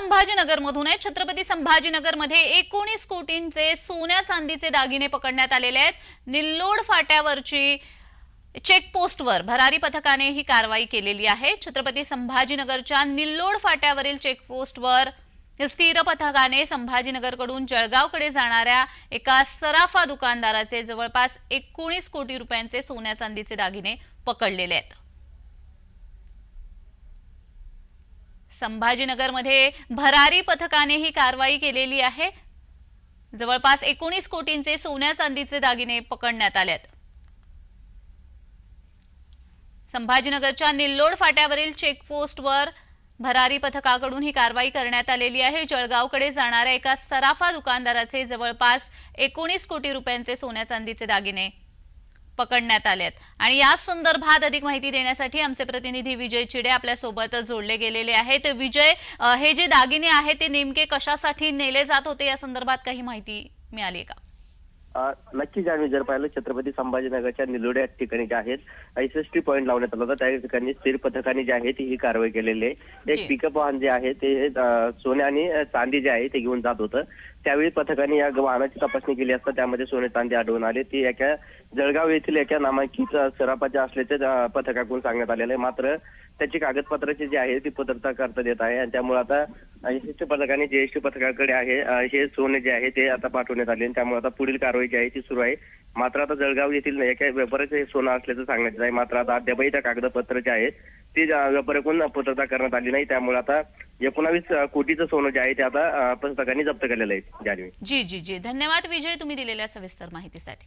संभाजीनगरमधून आहे. छत्रपती संभाजीनगरमध्ये एकोणीस कोटींचे सोन्या चांदीचे दागिने पकडण्यात आलेले आहेत. निल्लोड फाट्यावरची चेकपोस्टवर भरारी पथकाने ही कारवाई केलेली आहे. छत्रपती संभाजीनगरच्या निल्लोड फाट्यावरील चेकपोस्टवर स्थिर पथकाने संभाजीनगरकडून जळगावकडे जाणाऱ्या एका सराफा दुकानदाराचे जवळपास एकोणीस कोटी रुपयांचे सोन्या चांदीचे दागिने पकडलेले आहेत. संभाजीनगरमध्ये भरारी पथकाने ही कारवाई केलेली आहे. जवळपास एकोणीस कोटींचे सोन्या चांदीचे दागिने पकडण्यात आले संभाजीनगरच्या निल्लोड फाट्यावरील चेकपोस्टवर भरारी पथकाकडून ही कारवाई करण्यात आलेली आहे. जळगावकडे जाणाऱ्या एका सराफा दुकानदाराचे जवळपास एकोणीस कोटी रुपयांचे सोन्या चांदीचे दागिने पकडण्यात आले आहेत आणि या संदर्भात अधिक माहिती देण्यासाठी आमचे प्रतिनिधी विजय चिडे आपल्यासोबत जोडले गेलेले आहेत. विजय हे जे दागिने आहेत ते नेमके कशासाठी नेले जात होते? या संदर्भात काही माहिती मिळाली का? अ, नक्कीच आम्ही जर पाहिलं छत्रपती संभाजीनगरच्या निलोड्या ठिकाणी जे आहेत एस एस टी पॉईंट लावण्यात आला होता. त्या ठिकाणी स्थिर पथकाने जे आहे ती ही कारवाई केलेली आहे. एक पिकअप वाहन जे आहे ते सोने आणि चांदी जे आहे ते घेऊन जात होतं. त्यावेळी पथकाने या वाहनाची तपासणी केली असता त्यामध्ये सोने चांदी आढळून आले. ती एका जळगाव येथील एका नामांकित सराफाच्या असल्याचे पथकाकडून सांगण्यात आलेलं आहे. मात्र त्याची कागदपत्राची जी आहे ती पत्रता करता येत आहे. आणि त्यामुळे आता विशिष्ट पथकाने जीएसटी पथकाकडे आहे हे सोने जे आहे ते आता पाठवण्यात आले. त्यामुळे आता पुढील कारवाई जी आहे ती सुरू आहे. मात्र आता जळगाव येथील एका व्यापाऱ्याचं हे सोनं असल्याचं सांगण्यात आहे. मात्र आता अद्यापही त्या कागदपत्र जे आहेत ती व्यापाऱ्याकडून पूर्तता करण्यात आली नाही. त्यामुळे आता एकोणावीस कोटीचं सोनं जे आहे ते आता अ, पथकाने जप्त केलेलं आहे. जान्हवी. जी जी जी. धन्यवाद विजय तुम्ही दिलेल्या सविस्तर माहितीसाठी.